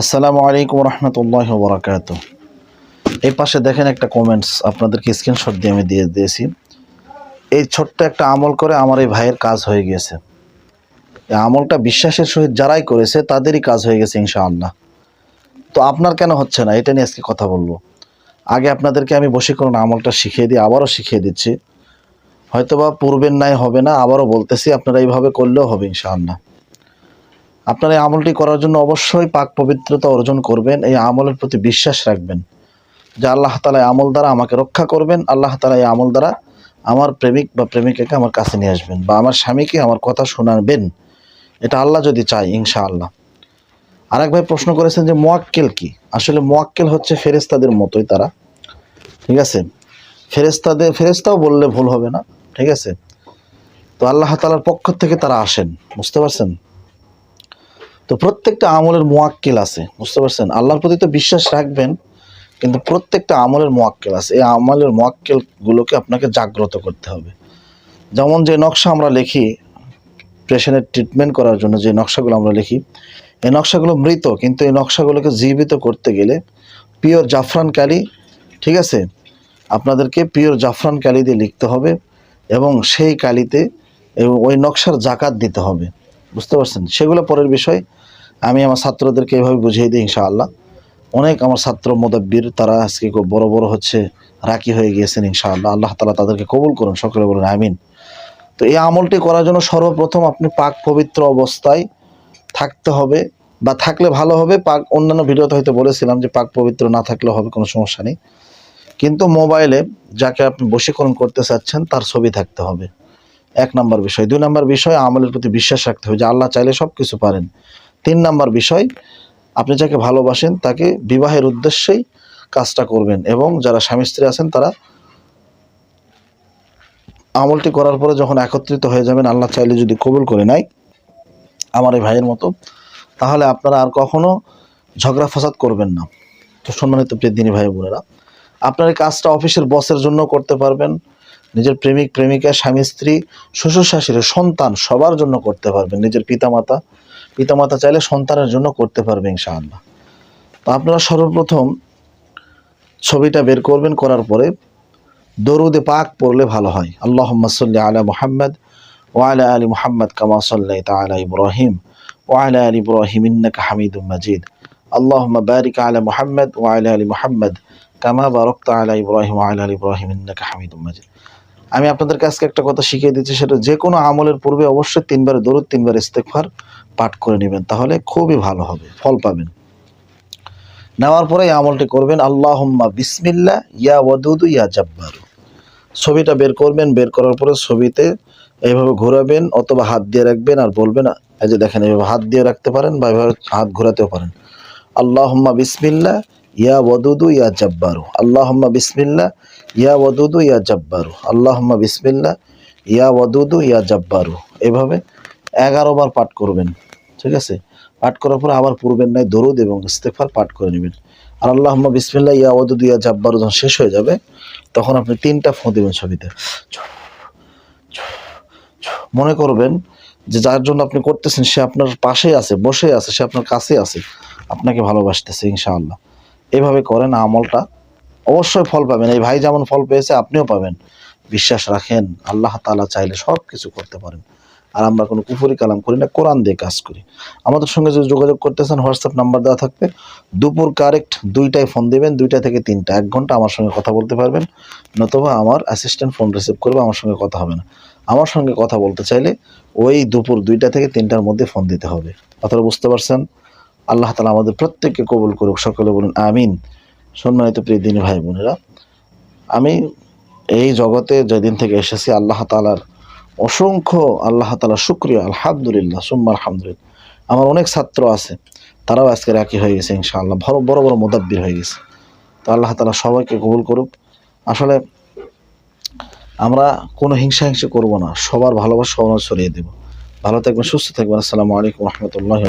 আসসালামু আলাইকুম রহমতুল্লাহ বরাকাত এই পাশে দেখেন একটা কমেন্টস আপনাদেরকে স্ক্রিনশট দিয়ে আমি দিয়ে দিয়েছি। এই ছোট্ট একটা আমল করে আমার এই ভাইয়ের কাজ হয়ে গিয়েছে এই আমলটা বিশ্বাসের সহিত যারাই করেছে, তাদেরই কাজ হয়ে গেছে ইনশাআল্লাহ। তো আপনার কেন হচ্ছে না? এটা নিয়ে আজকে কথা বলব। আগে আপনাদেরকে আমি বশীকরণ আমলটা শিখিয়ে দিই, আবারও শিখিয়ে দিচ্ছি। হয়তোবা পূর্বের ন্যায় হবে না, আবারও বলতেছি, আপনারা এইভাবে করলেও হবে ইনশাআল্লাহ। আপনার এই আমলটি করার জন্য অবশ্যই পাক পবিত্রতা অর্জন করবেন, এই আমলের প্রতি বিশ্বাস রাখবেন। যে আল্লাহ তালা আমল দ্বারা আমাকে রক্ষা করবেন, আল্লাহ তালা এই আমল দ্বারা আমার প্রেমিক বা প্রেমিকাকে আমার কাছে নিয়ে আসবেন বা আমার স্বামীকে আমার কথা শোনাবেন। এটা আল্লাহ যদি চাই ইনশাআল্লাহ। আরেক ভাই প্রশ্ন করেছেন যে মোয়াক্কেল কি? আসলে মোয়াক্কেল হচ্ছে ফেরেস্তাদের মতোই তারা। ঠিক আছে? ফেরেস্তাদের ফেরেস্তাও বললে ভুল হবে না। ঠিক আছে? তো আল্লাহ তালার পক্ষ থেকে তারা আসেন। বুঝতে পারছেন? তো প্রত্যেকটা আমলের মোয়াক্কেল আছে, বুঝতে পারছেন? আল্লাহর প্রতি তো বিশ্বাস রাখবেন, কিন্তু প্রত্যেকটা আমলের মোয়াক্কেল আছে। এই আমলের মোয়াক্কেলগুলোকে আপনাকে জাগ্রত করতে হবে। যেমন যে নকশা আমরা লিখি, পেশেন্টের ট্রিটমেন্ট করার জন্য যে নকশাগুলো আমরা লিখি, এই নকশাগুলো মৃত, কিন্তু এই নকশাগুলোকে জীবিত করতে গেলে পিওর জাফরান কালি ঠিক আছে? আপনাদেরকে পিওর জাফরান কালি দিয়ে লিখতে হবে এবং সেই কালিতে ওই নকশার জাকাত দিতে হবে। বুঝতে পারছেন? সেগুলো পরের বিষয়। আমি আমার ছাত্রদেরকে এভাবে বুঝিয়ে দিই, ইনশাআল্লাহ। অনেক আমার ছাত্র মোদাব্বির, তারা আজকে খুব বড় বড় হচ্ছে, রাকি হয়ে গিয়েছেন, ইনশাআল্লাহ। আল্লাহ তালা তাদেরকে কবুল করুন, সকলে বলুন, আমিন। তো এই আমলটি করার জন্য সর্বপ্রথম আপনি পাক পবিত্র অবস্থায় থাকতে হবে, বা থাকলে ভালো হবে, পাক অন্যান্য ভিডিওতে হয়তো বলেছিলাম যে পাক পবিত্র না থাকলে হবে, কোনো সমস্যা নেই। কিন্তু মোবাইলে যাকে আপনি বশীকরণ করতে চাচ্ছেন, তার ছবি থাকতে হবে। এক নম্বর বিষয়। দুই নম্বর বিষয়, আমলের প্রতি বিশ্বাস রাখতে হবে যে আল্লাহ চাইলে সব কিছু পারেন। তিন নম্বর বিষয়, আপনি যাকে ভালোবাসেন তাকে বিবাহের উদ্দেশ্যেই কাজটা করবেন এবং যারা স্বামী স্ত্রী আছেন তারা আমলটি করার পরে যখন একত্রিত হয়ে যাবেন, আল্লাহ চাইলে যদি কবুল করে নেয় আমার এই ভাইয়ের মতো, তাহলে আপনারা আর কখনো ঝগড়া ফসাদ করবেন না। তো সম্মানিত প্রিয়দিনী ভাই বোনেরা, আপনার এই কাজটা অফিসের বসের জন্য করতে পারবেন, নিজের প্রেমিক, প্রেমিকা, স্বামী, স্ত্রী, শ্বশুর শাশুড়ি, সন্তান সবার জন্য করতে পারবেন, নিজের পিতামাতা পিতামাতা চাইলে সন্তানের জন্য করতে পারবে ইনশাআল্লাহ। তো আপনারা সর্বপ্রথম ছবিটা বের করবেন, করার পরে দরুদে পাক পড়লে ভালো হয়। আল্লাহ সাল্লি আলা মোহাম্মদ ওয়ালা আলী মোহাম্মদ কামা সাল্লাই তালা ইব্রাহিম ওয়ালা আলী ইব্রাহিম ইন্নাকা হামিদুম মাজিদ। আল্লাহ বারিক আলা মোহাম্মদ ওয়ালা আলী মোহাম্মদ কামা বারকতা আলা ইব্রাহিম ওয়ালা আলী ইব্রাহিম ইন্নাকা হামিদ মাজিদ। আমি আপনাদের কাছে একটা কথা শিখিয়ে দিচ্ছি, সেটা যে কোনো আমলের পূর্বে অবশ্যই তিনবার দরুদ তিনবার ইস্তেগফার পাঠ করে নেবেন, তাহলে খুবই ভালো হবে, ফল পাবেন। নেওয়ার পরে এই আমলটি করবেন, আল্লাহুম্মা বিসমিল্লা ইয়া ওয়াদুদু, ইয়া জাব্বারু। ছবিটা বের করবেন, বের করার পরে ছবিতে এইভাবে ঘোরাবেন, অথবা হাত দিয়ে রাখবেন আর বলবেন, এই যে দেখেন, এইভাবে হাত দিয়ে রাখতে পারেন বা এভাবে হাত ঘোরাতেও পারেন। আল্লাহুম্মা বিসমিল্লা ইয়া ওয়াদুদু ইয়া জাব্বারু। আল্লাহুম্মা বিসমিল্লা ইয়া ওয়াদুদু ইয়া জাব্বারু। আল্লাহুম্মা বিসমিল্লা ইয়া ওয়াদুদু ইয়া জাব্বারু। এভাবে এগারো বার পাঠ করবেন, ঠিক আছে? পাঠ করার পরে আবার পূর্বের নাই, দরুদ এবং ইস্তেফার পাঠ করে নেবেন। আর আল্লাহুম্মা বিসমিল্লা ইয়া ওয়াদুদু ইয়া জাব্বারু যখন শেষ হয়ে যাবে, তখন আপনি তিনটা ফোঁ দেবেন ছবিতে। মনে করবেন যে যার জন্য আপনি করতেছেন, সে আপনার পাশেই আছে বসে আছে, সে আপনার কাছে আছে। আপনাকে ভালোবাসতেছে, ইনশাআল্লাহ। এভাবে করেন আমলটা, অবশ্যই ফল পাবেন। এই ভাই যেমন ফল পেয়েছে, আপনিও পাবেন। বিশ্বাস রাখেন, আল্লাহ তাআলা চাইলে সব কিছু করতে পারেন। আর আমরা কোনো কুফুরি কালাম করি না, কোরআন দিয়ে কাজ করি। আমাদের সঙ্গে যদি যোগাযোগ করতেছেন, হোয়াটসঅ্যাপ নাম্বার দেওয়া থাকবে। দুপুর কারেক্ট দুইটায় ফোন দেবেন, দুইটা থেকে তিনটা, এক ঘণ্টা আমার সঙ্গে কথা বলতে পারবেন। নতুবা আমার অ্যাসিস্ট্যান্ট ফোন রিসিভ করবে, আমার সঙ্গে কথা হবে না। আমার সঙ্গে কথা বলতে চাইলে ওই দুপুর দুইটা থেকে তিনটার মধ্যে ফোন দিতে হবে। কথাটা বুঝতে পারছেন? আল্লাহ তালা আমাদের প্রত্যেককে কবুল করুক, সকলে বলুন আমিন। সম্মানিত প্রিয় দিনী ভাই বোনেরা, আমি এই জগতে যেদিন থেকে এসেছি, আল্লাহ তালার অসংখ্য, আল্লাহ তালা শুক্রিয়া, আলহামদুলিল্লাহ, সুম্মা আলহামদুলিল্লাহ। আমার অনেক ছাত্র আছে, তারাও আজকে রাখি হয়ে গেছে, ইনশাআল্লাহ, বড় বড় বড় মোদাব্বির হয়ে গেছে। তো আল্লাহ তালা সবাইকে কবুল করুক। আসলে আমরা কোনো হিংসা হিংসা করব না, সবার ভালোবাসা সবার ছড়িয়ে দেবো। ভালো থাকবেন, সুস্থ থাকবেন, আসসালামু আলাইকুম রহমতুল্লাহ